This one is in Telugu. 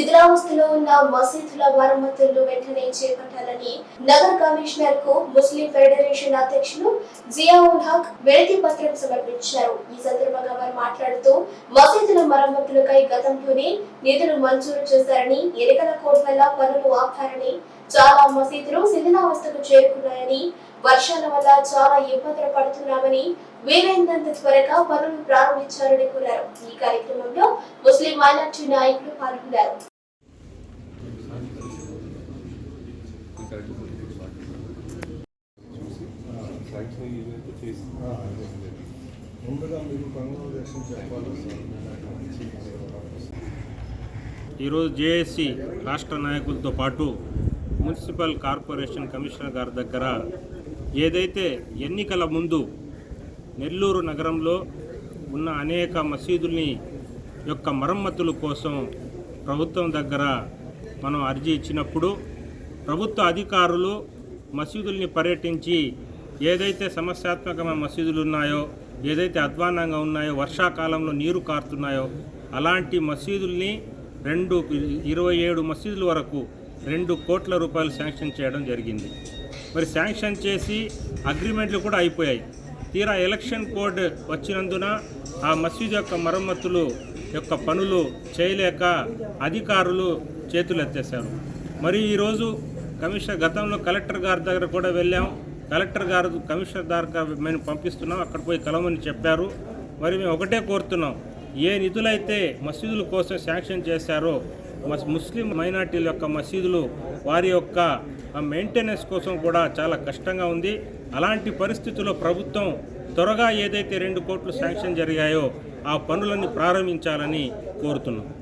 శిథిలావస్థలో ఉన్న మసీదుల మరమ్మతులను వెంటనే చేపట్టాలని నగర కమిషనర్కు ముస్లిం ఫెడరేషన్ అధ్యక్షులు జియావుల్ హక్ వినతి పత్రం సమర్పించారు. ఈ సందర్భంగా వారు మాట్లాడుతూ మసీదుల మరమ్మతులకై గతంలోనే నిధులు మంజూరు చేశారని ఎన్నికల కోడ్ వల్ల పనులు ఆపారని చాలా మసీదులు శిథిలావస్థకు చేరుకున్నాయని వర్షాల వల్ల చాలా ఇబ్బందులు పడుతున్నామని వీలైనంత త్వరగా పనులు ప్రారంభించాలని కోరారు. ఈ కార్యక్రమంలో ముస్లిం మైనార్టీ నాయకులు పాల్గొన్నారు శాంక్షన్ ఏదైతే చేసి ఆ, అదే, అదే. ముందుగా మీరు కంగ్రాచులేషన్ చెప్పాలి ఈరోజు జేఏసీ రాష్ట్ర నాయకులతో పాటు మున్సిపల్ కార్పొరేషన్ కమిషనర్ గారి దగ్గర ఏదైతే ఎన్నికల ముందు నెల్లూరు నగరంలో ఉన్న అనేక మసీదుల్ని యొక్క మరమ్మతుల కోసం ప్రభుత్వం దగ్గర మనం అర్జీ ఇచ్చినప్పుడు ప్రభుత్వ అధికారులు మసీదుల్ని పర్యటించి ఏదైతే సమస్యాత్మకమైన మసీదులు ఉన్నాయో ఏదైతే అధ్వానంగా ఉన్నాయో వర్షాకాలంలో నీరు కారుతున్నాయో అలాంటి మసీదుల్ని రెండు ఇరవై ఏడు మసీదుల వరకు రెండు కోట్ల రూపాయలు శాంక్షన్ చేయడం జరిగింది. మరి శాంక్షన్ చేసి అగ్రిమెంట్లు కూడా అయిపోయాయి. తీరా ఎలక్షన్ కోడ్ వచ్చినందున ఆ మసీదు యొక్క మరమ్మతులు యొక్క పనులు చేయలేక అధికారులు చేతులు ఎత్తేశారు మరి ఈరోజు కమిషనర్ గతంలో కలెక్టర్ గారి దగ్గర కూడా వెళ్ళాం. కలెక్టర్ గారు కమిషనర్ దగ్గర మేము పంపిస్తున్నాం. అక్కడ పోయి కలవమని చెప్పారు. మరి మేము ఒకటే కోరుతున్నాం. ఏ నిధులైతే మసీదుల కోసం శాంక్షన్ చేశారో మస్ ముస్లిం మైనార్టీల యొక్క మసీదులు వారి యొక్క మెయింటెనెన్స్ కోసం కూడా చాలా కష్టంగా ఉంది. అలాంటి పరిస్థితుల్లో ప్రభుత్వం త్వరగా ఏదైతే రెండు కోట్లు శాంక్షన్ జరిగాయో ఆ పనులన్నీ ప్రారంభించాలని కోరుతున్నాం.